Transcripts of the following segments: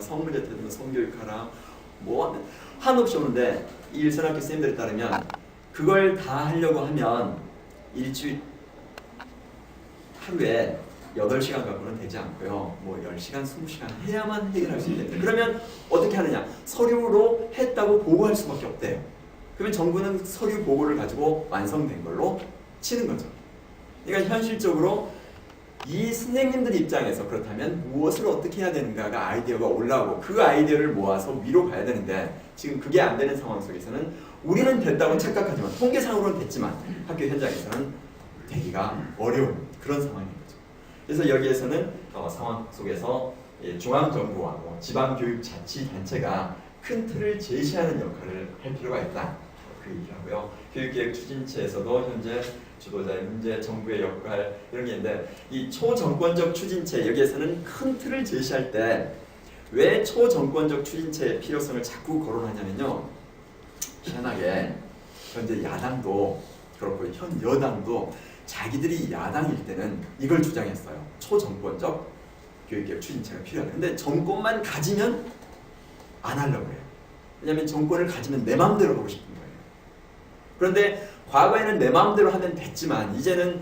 성문제 때는 성교육하라 뭐 한없이 오는데 이 일선학교 선생님들에 따르면 그걸 다 하려고 하면 일주일 하루에 8시간 갖고는 되지 않고요. 뭐 10시간, 20시간 해야만 해결할 수 있대요. 그러면 어떻게 하느냐? 서류로 했다고 보고할 수밖에 없대요. 그러면 정부는 서류 보고를 가지고 완성된 걸로 치는 거죠. 그러니까 현실적으로 이 선생님들 입장에서 그렇다면 무엇을 어떻게 해야 되는가가 아이디어가 올라오고 그 아이디어를 모아서 위로 가야 되는데 지금 그게 안 되는 상황 속에서는 우리는 됐다고 착각하지만 통계상으로는 됐지만 학교 현장에서는 되기가 어려운 그런 상황인 거죠. 그래서 여기에서는 어, 상황 속에서 예, 중앙정부와 뭐 지방교육자치단체가 큰 틀을 제시하는 역할을 할 필요가 있다. 그 얘기를 하고요. 교육계획 추진체에서도 현재 주도자의 문제, 정부의 역할 이런 게 있는데 이 초정권적 추진체 여기에서는 큰 틀을 제시할 때 왜 초정권적 추진체의 필요성을 자꾸 거론하냐면요. 희한하게 현재 야당도 그렇고 현 여당도 자기들이 야당일 때는 이걸 주장했어요. 초정권적 교육계획 추진체가 필요하다. 근데 정권만 가지면 안 하려고 해요. 왜냐하면 정권을 가지면 내 마음대로 하고 싶은 거예요. 그런데 과거에는 내 마음대로 하면 됐지만 이제는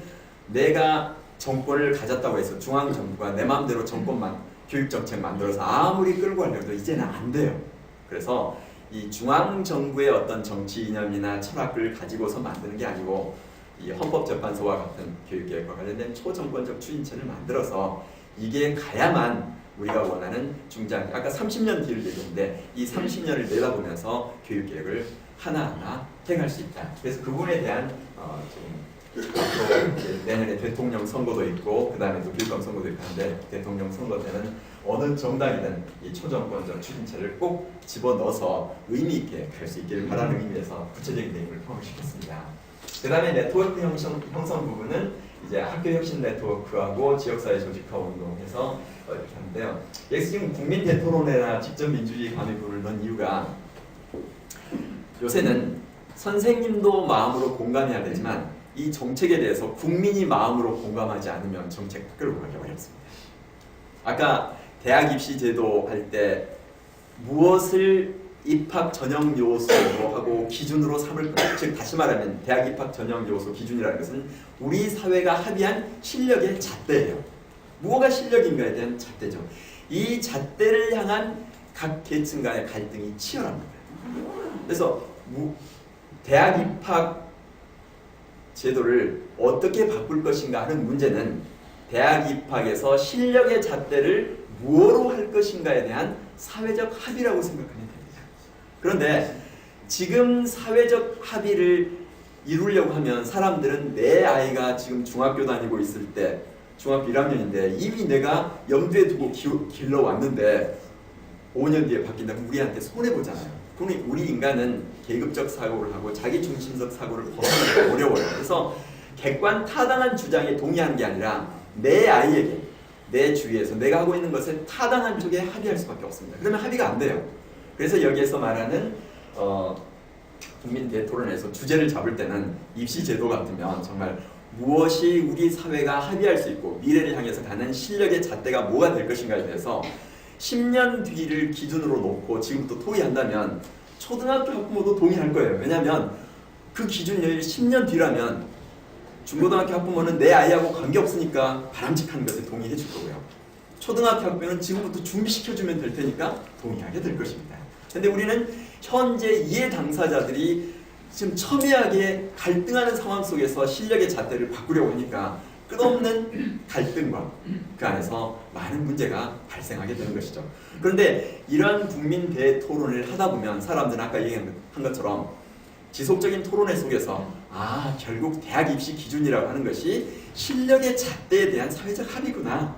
내가 정권을 가졌다고 해서 중앙 정부가 내 마음대로 정권만 교육 정책 만들어서 아무리 끌고 가려고 해도 이제는 안 돼요. 그래서 이 중앙 정부의 어떤 정치 이념이나 철학을 가지고서 만드는 게 아니고 이 헌법재판소와 같은 교육계획과 관련된 초정권적 추진체를 만들어서 이게 가야만 우리가 원하는 중장 아까 30년 뒤를 얘기했는데 이 30년을 내다보면서 교육계획을 하나하나 행할 수 있다. 그래서 그 부분에 대한 어, 내년에 대통령 선거도 있고 그 다음에 또 교육감 선거도 있고 하는데 대통령 선거 때는 어느 정당이든 이 초정권적 추진체를 꼭 집어넣어서 의미 있게 할수 있기를 바라는 의미에서 구체적인 내용을 포함시켰습니다. 그 다음에 네트워크 형성, 형성 부분은 이제 학교 혁신 네트워크하고 지역사회 조직화 운동해서 어, 이렇게 하는데요. 여기서 지금 국민 대토론회나 직접 민주주의 관여부를 넣은 이유가 요새는 선생님도 마음으로 공감해야 되지만 이 정책에 대해서 국민이 마음으로 공감하지 않으면 정책 끌고 가기 어렵습니다. 아까 대학 입시 제도 할 때 무엇을 입학 전형 요소로 하고 기준으로 삼을 까즉 다시 말하면 대학 입학 전형 요소 기준이라는 것은 우리 사회가 합의한 실력의 잣대예요. 무엇가 실력인가에 대한 잣대죠. 이 잣대를 향한 각 계층 간의 갈등이 치열합니다. 그래서 무, 대학 입학 제도를 어떻게 바꿀 것인가 하는 문제는 대학 입학에서 실력의 잣대를 무엇으로 할 것인가에 대한 사회적 합의라고 생각하면 됩니다. 그런데 지금 사회적 합의를 이루려고 하면 사람들은 내 아이가 지금 중학교 다니고 있을 때 중학교 1학년인데 이미 내가 염두에 두고 기, 길러왔는데 5년 뒤에 바뀐다면 우리한테 손해보잖아요. 그러니 우리 인간은 계급적 사고를 하고 자기 중심적 사고를 벗어나기 어려워요. 그래서 객관 타당한 주장에 동의하는 게 아니라 내 아이에게 내 주위에서 내가 하고 있는 것에 타당한 쪽에 합의할 수밖에 없습니다. 그러면 합의가 안 돼요. 그래서 여기에서 말하는 어, 국민 대토론에서 주제를 잡을 때는 입시 제도 같으면 정말 무엇이 우리 사회가 합의할 수 있고 미래를 향해서 가는 실력의 잣대가 뭐가 될 것인가에 대해서 10년 뒤를 기준으로 놓고 지금부터 토의한다면 초등학교 학부모도 동의할 거예요. 왜냐하면 그 기준이 10년 뒤라면 중고등학교 학부모는 내 아이하고 관계없으니까 바람직한 것에 동의해 줄 거고요. 초등학교 학부모는 지금부터 준비시켜주면 될 테니까 동의하게 될 것입니다. 근데 우리는 현재 이해 당사자들이 지금 첨예하게 갈등하는 상황 속에서 실력의 잣대를 바꾸려고 하니까 끝없는 갈등과 그 안에서 많은 문제가 발생하게 되는 것이죠. 그런데 이러한 국민 대토론을 하다 보면 사람들은 아까 얘기한 것처럼 지속적인 토론회 속에서 아 결국 대학 입시 기준이라고 하는 것이 실력의 잣대에 대한 사회적 합의구나.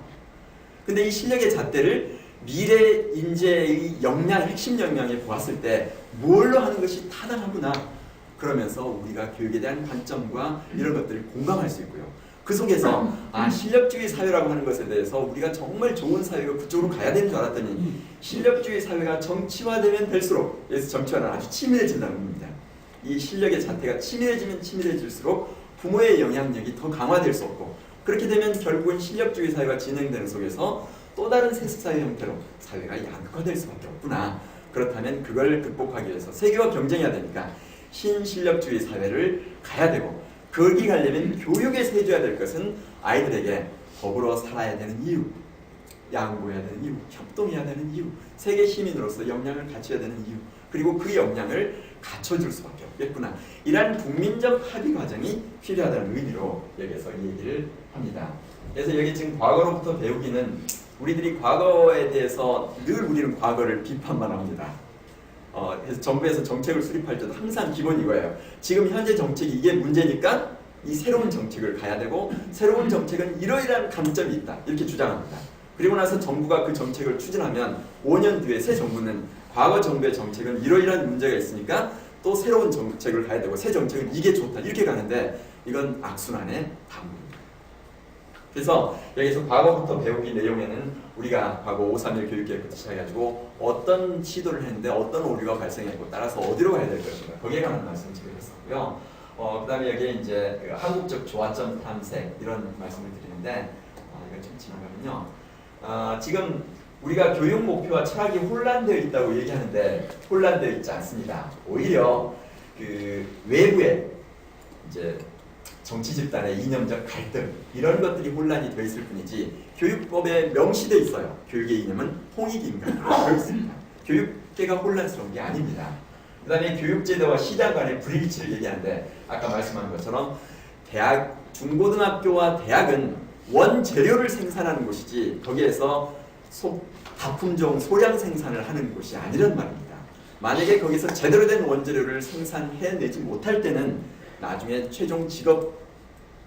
근데 이 실력의 잣대를 미래 인재의 역량, 핵심 역량에 보았을 때 뭘로 하는 것이 타당하구나. 그러면서 우리가 교육에 대한 관점과 이런 것들을 공감할 수 있고요. 그 속에서 아 실력주의 사회라고 하는 것에 대해서 우리가 정말 좋은 사회가 그쪽으로 가야 되는 줄 알았더니 실력주의 사회가 정치화되면 될수록 여기서 정치화는 아주 치밀해진다는 겁니다. 이 실력의 자태가 치밀해지면 치밀해질수록 부모의 영향력이 더 강화될 수 없고 그렇게 되면 결국은 실력주의 사회가 진행되는 속에서 또 다른 세습사회 형태로 사회가 양극화될 수밖에 없구나. 그렇다면 그걸 극복하기 위해서 세계와 경쟁해야 되니까 신실력주의 사회를 가야 되고 거기 가려면 교육에서 해줘야 될 것은 아이들에게 더불어 살아야 되는 이유, 양보해야 되는 이유, 협동해야 되는 이유, 세계 시민으로서 역량을 갖춰야 되는 이유, 그리고 그 역량을 갖춰줄 수밖에 없겠구나. 이러한 국민적 합의 과정이 필요하다는 의미로 여기서 이 얘기를 합니다. 그래서 여기 지금 과거로부터 배우기는 우리들이 과거에 대해서 늘 우리는 과거를 비판만 합니다. 어, 정부에서 정책을 수립할 때도 항상 기본 이거예요. 지금 현재 정책이 이게 문제니까 이 새로운 정책을 가야 되고 새로운 정책은 이러이러한 강점이 있다 이렇게 주장합니다. 그리고 나서 정부가 그 정책을 추진하면 5년 뒤에 새 정부는 과거 정부의 정책은 이러이러한 문제가 있으니까 또 새로운 정책을 가야 되고 새 정책은 이게 좋다 이렇게 가는데 이건 악순환의 반복입니다. 그래서 여기서 과거부터 배우기 내용에는 우리가 과거 531 교육계획부터 시작해가지고 어떤 시도를 했는데 어떤 오류가 발생했고 따라서 어디로 가야 될 것인가 거기에 관한 말씀을 드렸었고요. 어, 그 다음에 여기에 이제 그 한국적 조화점 탐색 이런 말씀을 드리는데 어, 이걸 좀 지나가면요. 어, 지금 우리가 교육 목표와 철학이 혼란되어 있다고 얘기하는데 혼란되어 있지 않습니다. 오히려 그 외부에 이제 정치 집단의 이념적 갈등 이런 것들이 혼란이 되어 있을 뿐이지 교육법에 명시되어 있어요. 교육의 이념은 있습니다. 교육계가 혼란스러운 게 아닙니다. 그 다음에 교육제도와 시장 간의 불일치를 얘기하는데 아까 말씀한 것처럼 대학 중고등학교와 대학은 원재료를 생산하는 곳이지 거기에서 소, 다품종 소량 생산을 하는 곳이 아니란 말입니다. 만약에 거기서 제대로 된 원재료를 생산해내지 못할 때는 나중에 최종 직업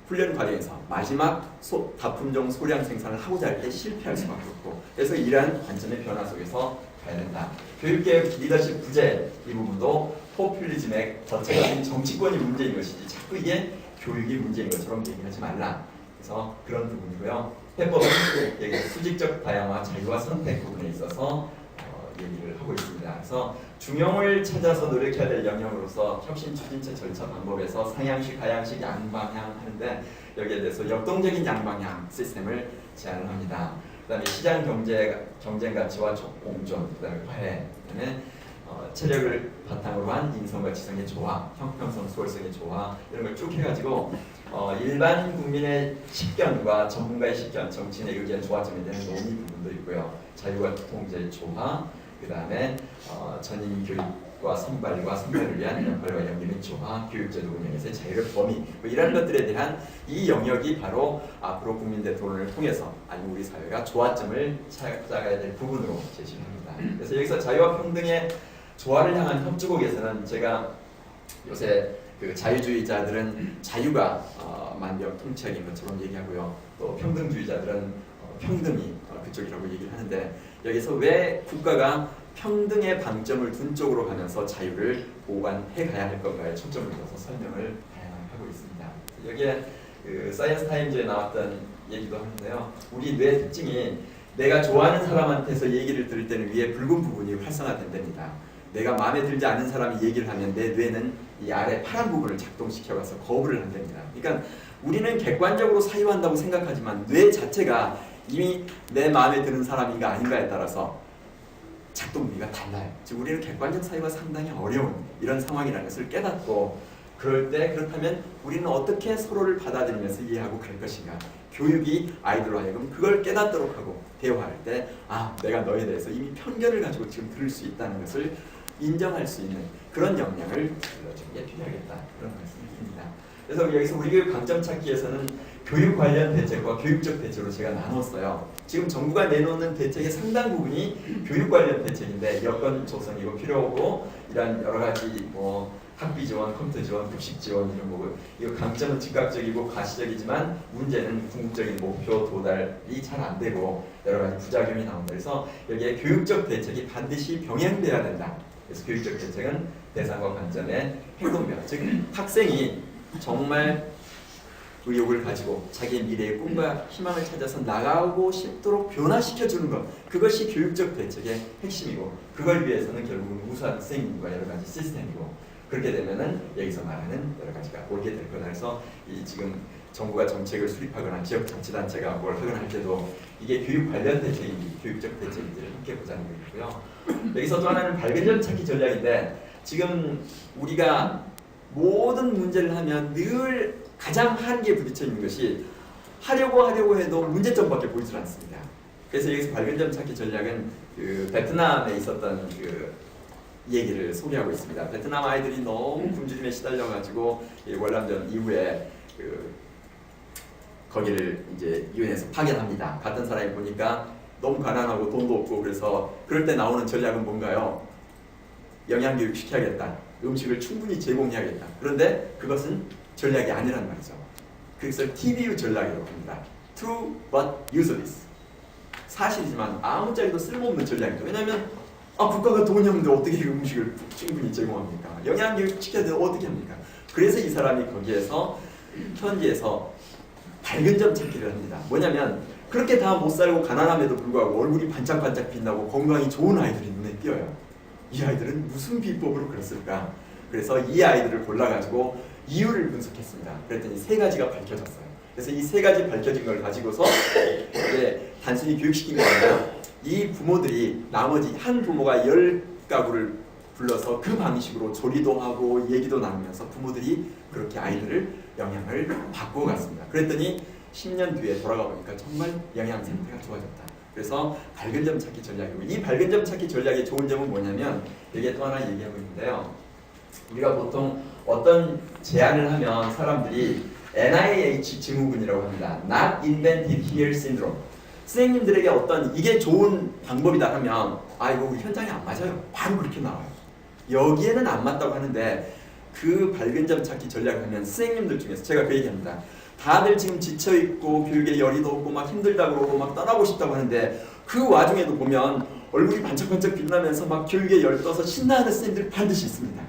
훈련 과정에서 마지막 소, 다품종 소량 생산을 하고자 할 때 실패할 수밖에 없고 그래서 이러한 관점의 변화 속에서 가야 된다. 교육계획 리더십 부재 이 부분도 포퓰리즘의 전체적인 정치권이 문제인 것이지 자꾸 이게 교육이 문제인 것처럼 얘기하지 말라. 그래서 그런 부분이고요. 해법은 수직적 다양화, 자유와 선택 부분에 있어서 어, 얘기를 하고 있습니다. 그래서 중용을 찾아서 노력해야 될 영역으로서 혁신 추진체 절차 방법에서 상향식, 하향식, 양방향 하는데 여기에 대해서 역동적인 양방향 시스템을 제안을 합니다. 그다음에 시장 경제 경쟁 가치와 공존, 그다음에 화해, 그다음에 어, 체력을 바탕으로 한 인성과 지성의 조화, 형평성, 수월성의 조화 이런 걸 쭉 해가지고 어, 일반 국민의 식견과 전문가의 식견, 정치인의 의견 조화점에 대한 논의 부분도 있고요. 자유와 통제의 조화, 그 다음에 어, 전임 교육과 선발과 선발을 위한 역할과 연계의 조화, 교육제도 운영에서의 자유의 범위 뭐 이런 것들에 대한 이 영역이 바로 앞으로 국민 대통령을 통해서 아니 우리 사회가 조화점을 찾아가야 될 부분으로 제시를 합니다. 그래서 여기서 자유와 평등의 조화를 향한 협주곡에서는 제가 요새 그 자유주의자들은 자유가 어, 만병 통치약인 것처럼 얘기하고요. 또 평등주의자들은 어, 평등이 어, 그쪽이라고 얘기를 하는데 여기서 왜 국가가 평등의 방점을 둔 쪽으로 가면서 자유를 보완해 가야 할 건가에 초점을 둬서 설명을 하고 있습니다. 여기에 그 사이언스 타임즈에 나왔던 얘기도 하는데요. 우리 뇌 특징이 내가 좋아하는 사람한테서 얘기를 들을 때는 위에 붉은 부분이 활성화된답니다. 내가 마음에 들지 않는 사람이 얘기를 하면 내 뇌는 이 아래 파란 부분을 작동시켜가서 거부를 한답니다. 그러니까 우리는 객관적으로 사유한다고 생각하지만 뇌 자체가 이미 내 마음에 드는 사람인가 아닌가에 따라서 작동비가 달라요. 즉 우리는 객관적 사유가 상당히 어려운 이런 상황이라는 것을 깨닫고 그럴 때 그렇다면 우리는 어떻게 서로를 받아들이면서 이해하고 그럴 것인가? 교육이 아이들로 하여금 그걸 깨닫도록 하고 대화할 때 아 내가 너에 대해서 이미 편견을 가지고 지금 들을 수 있다는 것을 인정할 수 있는 그런 역량을 길러주는 게 필요하겠다 그런 말씀을 드립니다. 그래서 여기서 우리 교육 강점 찾기에서는 교육 관련 대책과 교육적 대책으로 제가 나눴어요. 지금 정부가 내놓는 대책의 상당 부분이 교육 관련 대책인데 여건 조성이고 필요하고 이런 여러 가지 뭐 학비 지원, 컴퓨터 지원, 급식 지원 이런 거고 이거 강점은 즉각적이고 가시적이지만 문제는 궁극적인 목표 도달이 잘 안 되고 여러 가지 부작용이 나온다. 그래서 여기에 교육적 대책이 반드시 병행돼야 된다. 그래서 교육적 대책은 대상과 관점의 행동변화, 즉 학생이 정말 의욕을 가지고 자기의 미래의 꿈과 희망을 찾아서 나가고 싶도록 변화시켜 주는 것 그것이 교육적 대책의 핵심이고 그걸 위해서는 결국은 우수한 선생님과 여러 가지 시스템이고 그렇게 되면은 여기서 말하는 여러 가지가 오게 될 거다. 그래서 이 지금 정부가 정책을 수립하거나 지역 자치단체가 뭘 하거나 할 때도 이게 교육 관련 대책인지 교육적 대책인지를 함께 보자는 거고요. 여기서 또 하나는 점 찾기 전략인데 지금 우리가 모든 문제를 하면 늘 가장 한계에 부딪혀 있는 것이 하려고 하려고 해도 문제점밖에 보이질 않습니다. 그래서 여기서 밝은 점 찾기 전략은 그 베트남에 있었던 그 얘기를 소개하고 있습니다. 베트남 아이들이 너무 굶주림에 시달려가지고 이 월남전 이후에 그 거기를 이제 유엔에서 파견합니다. 갔던 사람이 보니까 너무 가난하고 돈도 없고 그래서 그럴 때 나오는 전략은 뭔가요? 영양 교육 시켜야겠다. 음식을 충분히 제공해야겠다. 그런데 그것은 전략이 아니란 말이죠. 그것을 TBU 전략이라고 합니다. True but useless. 사실이지만 아무짝에도 쓸모없는 전략이죠. 왜냐하면 아 국가가 돈이 없는데 어떻게 이 음식을 충분히 제공합니까? 영양교육 시켜야 되는데 어떻게 합니까? 그래서 이 사람이 거기에서 현지에서 밝은 점 찾기를 합니다. 뭐냐면 그렇게 다 못 살고 가난함에도 불구하고 얼굴이 반짝반짝 빛나고 건강이 좋은 아이들이 눈에 띄어요. 이 아이들은 무슨 비법으로 그랬을까? 그래서 이 아이들을 골라가지고 이유를 분석했습니다. 그랬더니 세 가지가 밝혀졌어요. 그래서 이 세 가지 밝혀진 걸 가지고서 이제 단순히 교육시킨 게 아니라 이 부모들이 나머지 한 부모가 열 가구를 불러서 그 방식으로 조리도 하고 얘기도 나누면서 부모들이 그렇게 아이들을 영향을 바꾸어 갔습니다. 그랬더니 10년 뒤에 돌아가 보니까 정말 영양 상태가 좋아졌다. 그래서 밝은 점 찾기 전략이고 이 밝은 점 찾기 전략의 좋은 점은 뭐냐면 여기에 또 하나 얘기하고 있는데요. 우리가 보통 어떤 제안을 하면 사람들이 NIH 증후군이라고 합니다. Not invented here syndrome. 선생님들에게 어떤 이게 좋은 방법이다 하면 아 이거 현장에 안 맞아요. 바로 그렇게 나와요. 여기에는 안 맞다고 하는데 그 밝은 점 찾기 전략을 하면 선생님들 중에서 제가 그 얘기합니다. 다들 지금 지쳐 있고 교육에 열의도 없고 막 힘들다 그러고 막 떠나고 싶다고 하는데 그 와중에도 보면 얼굴이 반짝반짝 빛나면서 막 교육에 열떠서 신나하는 선생님들 반드시 있습니다.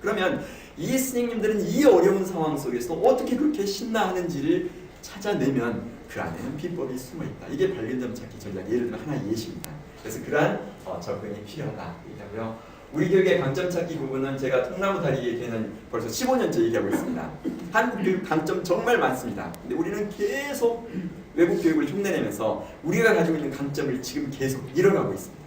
그러면 이 선생님들은 이 어려운 상황 속에서 어떻게 그렇게 신나하는지를 찾아내면 그 안에는 비법이 숨어 있다. 이게 밝은 점 찾기 전략. 예를 들면 하나의 예시입니다. 그래서 그러한 어, 접근이 필요하다. 얘기하고요. 우리 교육의 강점 찾기 부분은 제가 통나무 다리 얘기는 벌써 15년째 얘기하고 있습니다. 한국 교육 강점 정말 많습니다. 근데 우리는 계속 외국 교육을 흉내내면서 우리가 가지고 있는 강점을 지금 계속 잃어가고 있습니다.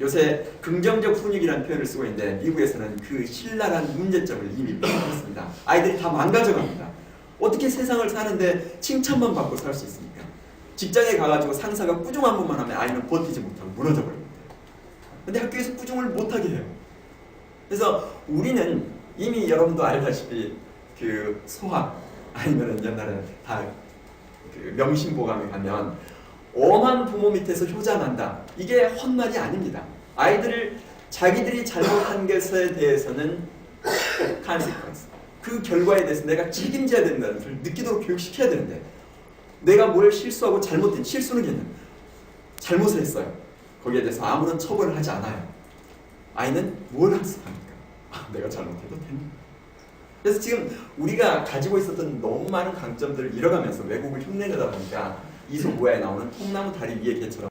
요새 긍정적 훈육이라는 표현을 쓰고 있는데 미국에서는 그 신랄한 문제점을 이미 풀어냈습니다. 아이들이 다 망가져갑니다. 어떻게 세상을 사는데 칭찬만 받고 살 수 있습니까? 직장에 가가지고 상사가 꾸중 한 번만 하면 아이는 버티지 못하고 무너져 버립니다. 근데 학교에서 꾸중을 못하게 해요. 그래서 우리는 이미 여러분도 알다시피 그 소학 아니면은 옛날에 다그 명심보감에 가면 엄한 부모 밑에서 효자 난다. 이게 헛말이 아닙니다. 아이들을 자기들이 잘못한 것에 대해서는 consequence. 그 결과에 대해서 내가 책임져야 된다는 것을 느끼도록 교육시켜야 되는데 내가 뭘 실수하고 잘못된 실수는 괜찮 잘못을 했어요. 거기에 대해서 아무런 처벌을 하지 않아요. 아이는 뭘 학습합니까? 아, 내가 잘못해도 됩니다. 그래서 지금 우리가 가지고 있었던 너무 많은 강점들을 잃어가면서 외국을 흉내내다 보니까 이소고야에 나오는 통나무 다리 위의 개처럼